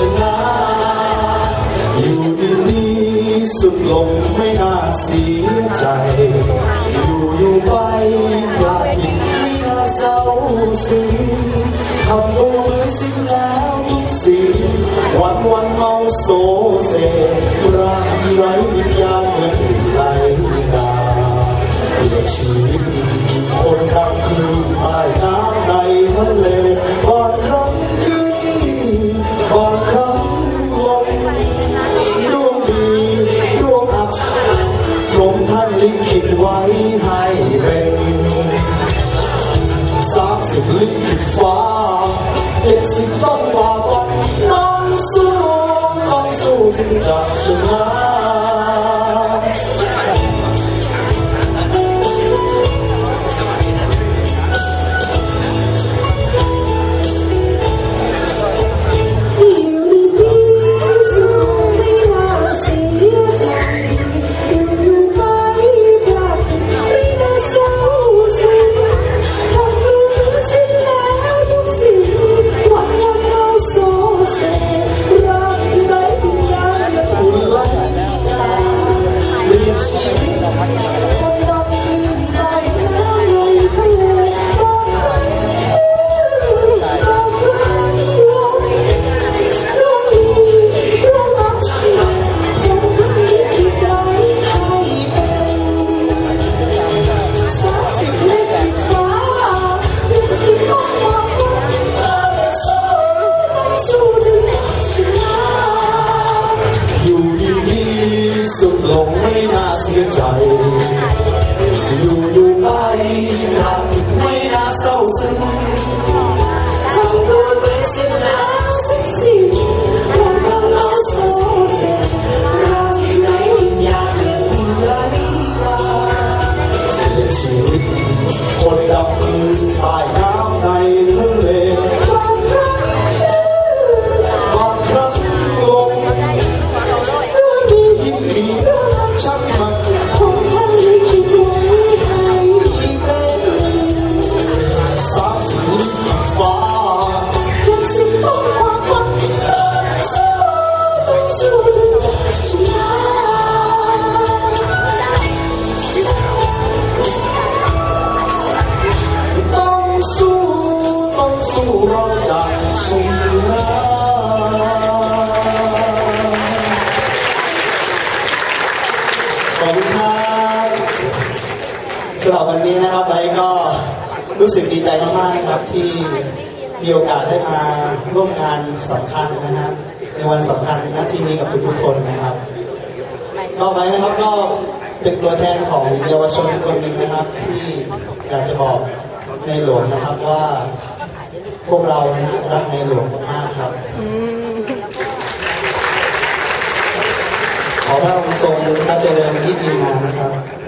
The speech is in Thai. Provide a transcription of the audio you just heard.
อยู่ที่นี่สุดลงไม่น่าเสียใจ อยู่อยู่ไปกลไม่น่าเศร้าซึ้งทำตัวเหมืสิ้นแล้วทุกสิ่งวันวันเมาโซเซรักที่ไร้วิญญาณเหมือนไร้กาชีวิตคนดังคือไอ้น้ำในทะเล เจ็ดสิบต้องฝ่าฟัน สำหรับวันนี้นะครับไบร์ทก็รู้สึกดีใจมากๆนะครับที่มีโอกาสได้มาร่วมงานสำคัญนะครับในวันสำคัญณที่นี้กับทุกๆคนนะครับก็ไว้นะครับก็เป็นตัวแทนของเยาวชนคนหนึ่งนะครับ ที่อยากจะบอกในหลวงนะครับว่าพวกเรานะฮะรักในหลวงมากๆครับขอพระองค์ทรงพระเจริญที่ดีงามนะครับ